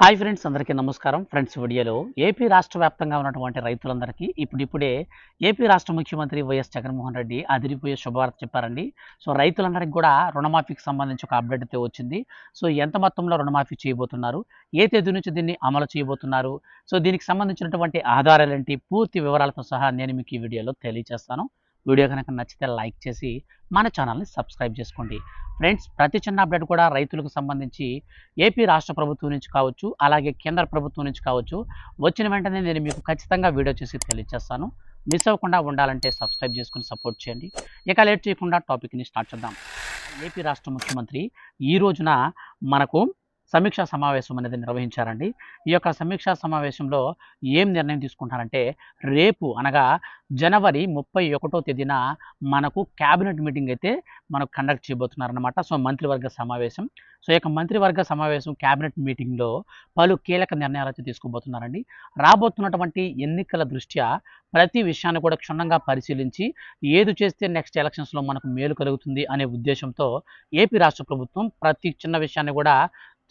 Hi friends అందరికీ నమస్కారం. Friends వీడియోలో ఏపీ రాష్ట్ర వ్యాప్తంగా ఉన్నటువంటి రైతులందరికీ ఇప్పుడిప్పుడే ఏపీ రాష్ట్ర ముఖ్యమంత్రి వైఎస్ జగన్మోహన్ రెడ్డి అదిరిపోయే శుభవార్త చెప్పారండి. సో రైతులందరికీ కూడా రుణమాఫీకి సంబంధించి ఒక అప్డేట్ అయితే వచ్చింది. సో ఎంత మొత్తంలో రుణమాఫీ చేయబోతున్నారు? ఏ తేదీ నుంచి దీన్ని అమలు చేయబోతున్నారు? సో దీనికి సంబంధించినటువంటి ఆధారాలేంటి? పూర్తి వివరాలతో సహా నేను మీకు ఈ వీడియోలో తెలియజేస్తాను. వీడియో కనుక నచ్చితే లైక్ చేసి మన ఛానల్ని సబ్స్క్రైబ్ చేసుకోండి. ఫ్రెండ్స్ ప్రతి చిన్న అప్డేట్ కూడా రైతులకు సంబంధించి ఏపీ రాష్ట్ర ప్రభుత్వం నుంచి కావచ్చు అలాగే కేంద్ర ప్రభుత్వం నుంచి కావచ్చు వచ్చిన వెంటనే నేను మీకు ఖచ్చితంగా వీడియో చేసి తెలియజేస్తాను మిస్ అవ్వకుండా ఉండాలంటే సబ్స్క్రైబ్ చేసుకుని సపోర్ట్ చేయండి. ఇక లేట్ చేయకుండా టాపిక్ని స్టార్ట్ చేద్దాం. ఏపీ రాష్ట్ర ముఖ్యమంత్రి ఈ రోజున మనకు సమీక్షా సమావేశం అనేది నిర్వహించారండి. ఈ యొక్క సమీక్షా సమావేశంలో ఏం నిర్ణయం తీసుకుంటారంటే రేపు అనగా జనవరి ముప్పై ఒకటో తేదీన మనకు క్యాబినెట్ మీటింగ్ అయితే మనకు కండక్ట్ చేయబోతున్నారనమాట సో మంత్రివర్గ సమావేశం. సో ఈ యొక్క మంత్రివర్గ సమావేశం క్యాబినెట్ మీటింగ్లో పలు కీలక నిర్ణయాలు అయితే తీసుకోబోతున్నారండి రాబోతున్నటువంటి ఎన్నికల దృష్ట్యా ప్రతి విషయాన్ని కూడా క్షుణ్ణంగా పరిశీలించి ఏది చేస్తే నెక్స్ట్ ఎలక్షన్స్లో మనకు మేలు కలుగుతుంది అనే ఉద్దేశంతో ఏపీ రాష్ట్ర ప్రభుత్వం ప్రతి చిన్న విషయాన్ని కూడా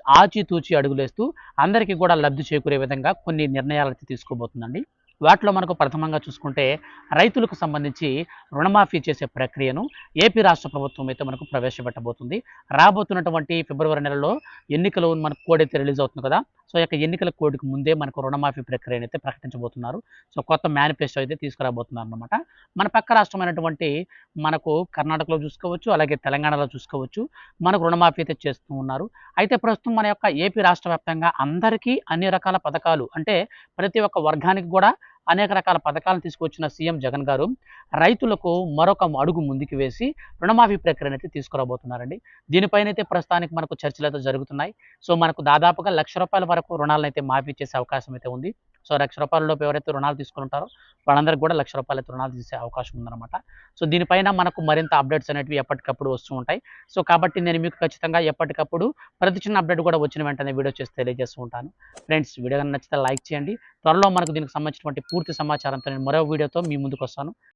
ఆచితూచి అడుగులేస్తూ అందరికీ కూడా లబ్ధి చేకూరే విధంగా కొన్ని నిర్ణయాలు అయితే తీసుకోబోతుందండి. వాటిలో మనకు ప్రథమంగా చూసుకుంటే రైతులకు సంబంధించి రుణమాఫీ చేసే ప్రక్రియను ఏపీ రాష్ట్ర ప్రభుత్వం అయితే మనకు ప్రవేశపెట్టబోతుంది. రాబోతున్నటువంటి ఫిబ్రవరి నెలలో ఎన్నికలు మనకు కోడైతే రిలీజ్ అవుతుంది కదా సో యొక్క ఎన్నికల కోడికి ముందే మనకు రుణమాఫీ ప్రక్రియను అయితే ప్రకటించబోతున్నారు. సో కొత్త మేనిఫెస్టో అయితే తీసుకురాబోతున్నారు అనమాట మన పక్క రాష్ట్రమైనటువంటి మనకు కర్ణాటకలో చూసుకోవచ్చు అలాగే తెలంగాణలో చూసుకోవచ్చు మనకు రుణమాఫీ అయితే చేస్తూ ఉన్నారు. అయితే ప్రస్తుతం మన యొక్క ఏపీ రాష్ట్ర వ్యాప్తంగా అందరికీ అన్ని రకాల పథకాలు అంటే ప్రతి ఒక్క వర్గానికి కూడా అనేక రకాల పథకాలను తీసుకొచ్చిన సీఎం జగన్ గారు రైతులకు మరొక అడుగు ముందుకు వేసి రుణమాఫీ ప్రక్రియను అయితే తీసుకురాబోతున్నారండి. దీనిపైన అయితే ప్రస్తుతానికి మనకు చర్చలు అయితే జరుగుతున్నాయి. సో మనకు దాదాపుగా లక్ష రూపాయల వరకు రుణాలను అయితే మాఫీ చేసే అవకాశం అయితే ఉంది. సో లక్ష రూపాయలలోపు ఎవరైతే రుణాలు తీసుకుంటారో వాళ్ళందరికీ కూడా లక్ష రూపాయల రుణాలు తీసే అవకాశం ఉందన్నమాట. సో దీనిపైన మనకు మరింత అప్డేట్స్ అనేవి ఎప్పటికప్పుడు వస్తూ ఉంటాయి. సో కాబట్టి నేను మీకు ఖచ్చితంగా ఎప్పటికప్పుడు ప్రతి చిన్న అప్డేట్ కూడా వచ్చిన వెంటనే వీడియో చేసి తెలియజేస్తూ ఉంటాను. ఫ్రెండ్స్ వీడియో నచ్చితే లైక్ చేయండి. త్వరలో మనకు దీనికి సంబంధించినటువంటి పూర్తి సమాచారంతో నేను మరో వీడియోతో మీ ముందుకు వస్తాను.